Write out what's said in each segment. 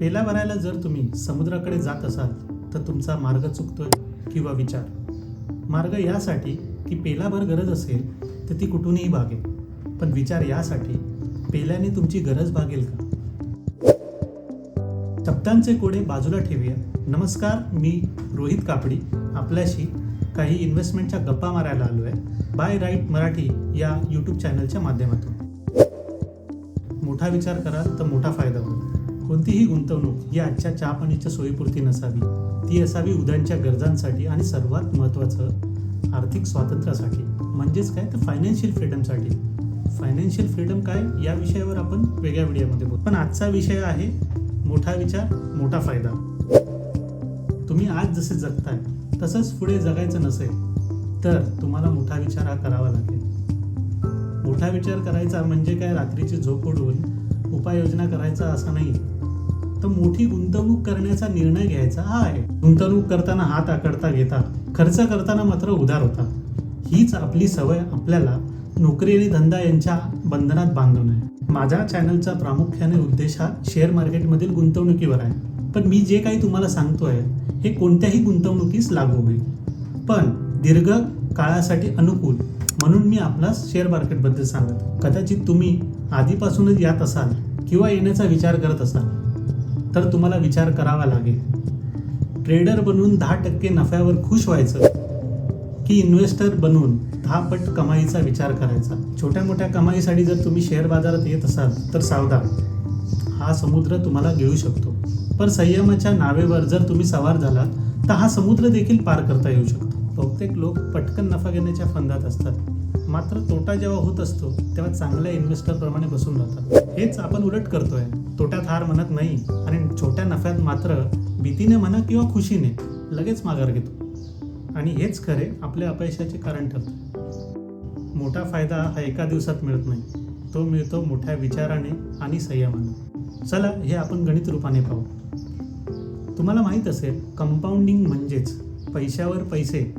पेला भरायला जर तुम्ही समुद्राकडे जात असाल तर तुमचा मार्ग चुकतोय किंवा विचार. मार्ग यासाठी की पेलाभर गरज असेल तर ती कुठूनही भागेल. पण विचार यासाठी पेल्याने तुमची गरज भागेल का? शब्दांचे कोडे बाजूला ठेवूया. नमस्कार मी रोहित कापडी. आपल्याशी काही इन्व्हेस्टमेंटच्या गप्पा मारायला आलो आहे बाय राईट मराठी या यूट्यूब चॅनलच्या माध्यमातून. मोठा विचार करा तर मोठा फायदा होईल. कोणतीही गुंतवणूक ही आजच्या चहापाणीच्या सोयीपुरती नसावी. ती असावी उद्याच्या गरजांसाठी आणि सर्वात महत्त्वाचं आर्थिक स्वातंत्र्यासाठी. म्हणजेच काय? तर फायनान्शियल फ्रीडमसाठी फायनान्शियल फ्रीडम काय? या विषयावर आपण वेगळ्या व्हिडिओमध्ये बोलू. पण आजचा विषय आहे मोठा विचार मोठा फायदा. तुम्ही आज जसे जगताय तसंच पुढे जगायचं नसेल तर तुम्हाला मोठा विचार हा करावा लागेल. मोठा विचार करायचा म्हणजे काय? रात्रीची झोप उडवून उपाययोजना करायचा असा नाही. तर मोठी गुंतवणूक करण्याचा निर्णय घ्यायचा हा आहे. गुंतवणूक करताना हात आकडता घेता खर्च करताना मात्र उधार होता. हीच आपली सवय आपल्याला नोकरी आणि धंदा यांच्या बंधनात बांधून आहे. माझ्या चॅनलचा प्रामुख्याने उद्देश हा शेअर मार्केटमधील गुंतवणुकीवर आहे. पण मी जे काही तुम्हाला सांगतोय हे कोणत्याही गुंतवणुकीस लागू होईल. पण दीर्घ काळासाठी अनुकूल म्हणून मी आपला शेअर मार्केटबद्दल सांगत कदाचित तुम्ही आधीपासूनच यात असाल किंवा येण्याचा विचार करत असाल. तर तुम्हाला विचार करावा लागेल. ट्रेडर बनून दहा टक्के नफ्यावर खुश व्हायचं की इन्व्हेस्टर बनून दहा पट कमाईचा विचार करायचा? छोट्या मोठ्या कमाईसाठी जर तुम्ही शेअर बाजारात येत असाल तर सावधान. हा समुद्र तुम्हाला गिळू शकतो. पण संयमाच्या नावेवर जर तुम्ही सवार झालात तर हा समुद्र देखील पार करता येऊ शकतो. बहुतेक लोक पटकन नफा घेण्याच्या फंदात असतात. मात्र तोटा जेव्हा होत असतो तेव्हा चांगल्या इन्व्हेस्टर प्रमाणे बसून राहतात. हेच आपण उलट करतोय. तोट्यात हार म्हणत नाही आणि छोट्या नफ्यात मात्र भीतीने म्हणा किंवा खुशीने लगेच माघार घेतो. आणि हेच खरे आपल्या अपयशाचे कारण ठरतं. मोठा फायदा हा एका दिवसात मिळत नाही. तो मिळतो मोठ्या विचाराने आणि संयमाने. चला हे आपण गणित रूपाने पाहू. तुम्हाला माहीत असेल कंपाऊंडिंग म्हणजेच पैशावर पैसे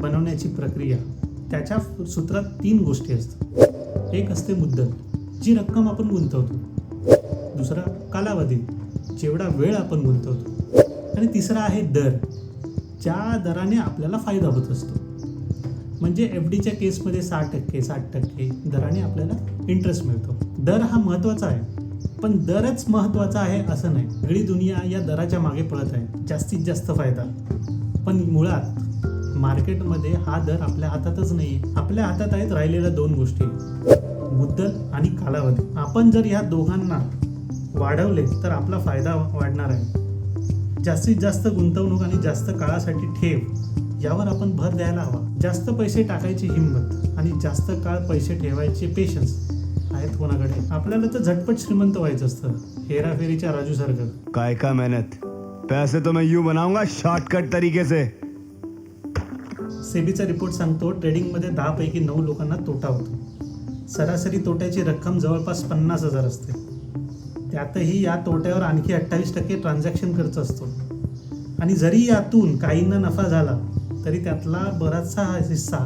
बनवण्याची प्रक्रिया. त्याच्या सूत्रात तीन गोष्टी असतात. एक असते मुद्दल जी रक्कम आपण गुंतवतो. दुसरा कालावधी जेवढा वेळ आपण गुंतवतो. आणि तिसरा आहे दर ज्या दराने आपल्याला फायदा होत असतो. म्हणजे एफ डीच्या केसमध्ये साठ टक्के साठ टक्के दराने आपल्याला इंटरेस्ट मिळतो. दर हा महत्त्वाचा आहे पण दरच महत्त्वाचा आहे असं नाही. सगळी दुनिया या दराच्या मागे पळत आहे जास्तीत जास्त फायदा. पण मुळात मार्केटमध्ये हा दर आपल्या हातातच नाही आहे आपल्या हातात आहेत राहिलेल्या दोन गोष्टी. मुद्दल आणि कालावधी. आपण जर या दोघांना वाढवले तर आपला फायदा वाढणार आहे. जास्तीत जास्त गुंतवणूक आणि जास्त काळासाठी ठेव यावर आपण भर द्यायला हवा. जास्त पैसे टाकायची हिंमत आणि जास्त काळ पैसे ठेवायचे पेशन्स आहेत कोणाकडे? आपल्याला तर झटपट श्रीमंत व्हायचं असतं. हेराफेरीच्या राजूसारखं काय का मेहनत? पैसे तो मैं यूं बनाऊंगा शॉर्टकट तरीके से सेबीचा रिपोर्ट सांगतो ट्रेडिंगमध्ये दहापैकी नऊ लोकांना तोटा होतो. सरासरी तोट्याची रक्कम जवळपास पन्नास हजार असते. त्यातही या तोट्यावर आणखी अठ्ठावीस टक्के ट्रान्झॅक्शन खर्च असतो. आणि जरी यातून काहींना नफा झाला तरी त्यातला बराचसा हा हिस्सा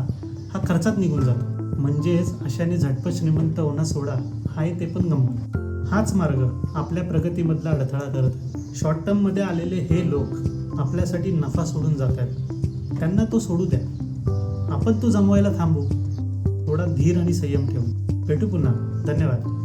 हा खर्चात निघून जातो. म्हणजेच अशाने झटपट श्रीमंत होणं सोडा आहे ते पण गमत हाच मार्ग आपल्या प्रगतीमधला अडथळा करत आहे शॉर्ट टर्ममध्ये आलेले हे लोक आपल्यासाठी नफा सोडून जात आहेत त्यांना तो सोडू द्या. आपण तो जमवायला थांबू. थोडा धीर आणि संयम ठेवू भेटू पुन्हा. धन्यवाद.